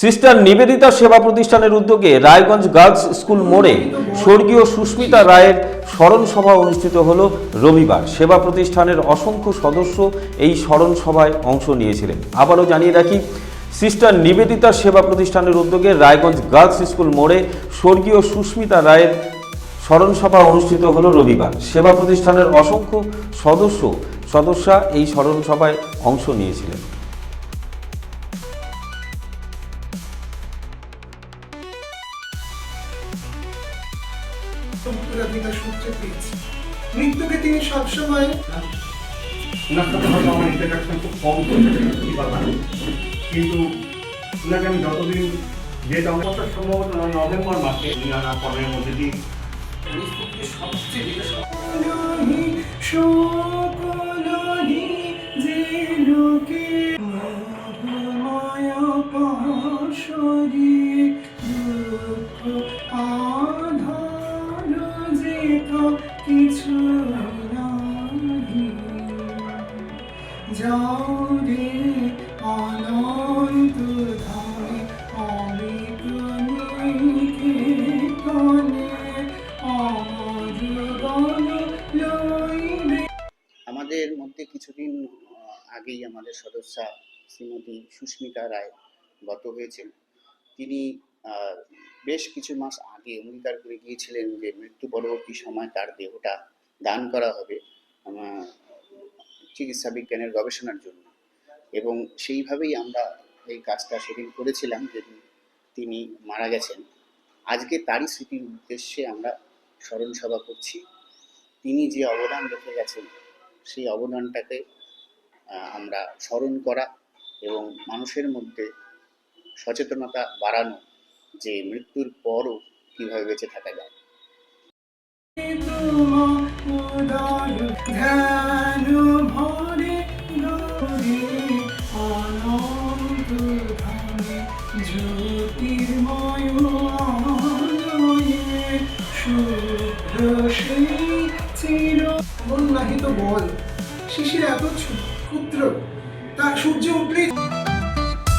Sister Nivedita সেবা প্রতিষ্ঠানের উদ্যোগে রায়গঞ্জ গার্লস স্কুল মোড়ে স্বর্গীয় সুস্মিতা রায়ের স্মরণ সভা অনুষ্ঠিত হল রবিবার। সেবা প্রতিষ্ঠানের অসংখ্য সদস্য এই স্মরণ সভায় অংশ নিয়েছিলেন। আবারও জানিয়ে রাখি, সিস্টার নিবেদিতা সেবা প্রতিষ্ঠানের উদ্যোগে রায়গঞ্জ গার্লস স্কুল মোড়ে স্বর্গীয় সুস্মিতা রায়ের স্মরণ সভা অনুষ্ঠিত হল রবিবার। সেবা প্রতিষ্ঠানের অসংখ্য সদস্য, সদস্যা এই স্মরণ সভায় অংশ নিয়েছিলেন। উত্তরাধিকার সূত্রে পেয়েছি। মৃত্যুকে তিনি সবসময় ওনার সাথে হয়তো আমার ইন্টারাকশন খুব কম হয়েছে কি কথা কিন্তু ওনাকে আমি যতদিন যেটা আমার সম্ভবত নভেম্বর মাসে আনা পরের মধ্যে দিয়ে দুঃখ যে তা কিছু আমাদের মধ্যে কিছুদিন আগেই আমাদের সদস্যা শ্রীমতী সুস্মিতা রায় গত হয়েছেন। তিনি বেশ কিছু মাস আগে অঙ্গীকার করে গিয়েছিলেন যে মৃত্যু পরবর্তী সময় তার দেহটা দান করা হবে চিকিৎসা বিজ্ঞানের গবেষণার জন্য। এবং সেইভাবেই আমরা এই কাজটা সেদিন করেছিলাম যেদিন তিনি মারা গেছেন। আজকে তারই স্মৃতির উদ্দেশ্যে আমরা স্মরণ সভা করছি। তিনি যে অবদান রেখে গেছেন, সেই অবদানটাকে আমরা স্মরণ করা এবং মানুষের মধ্যে সচেতনতা বাড়ানো যে মৃত্যুর পরও কীভাবে বেঁচে থাকা যায় বল শিশির এত ক্ষুদ্র তা সূর্য উঠলেই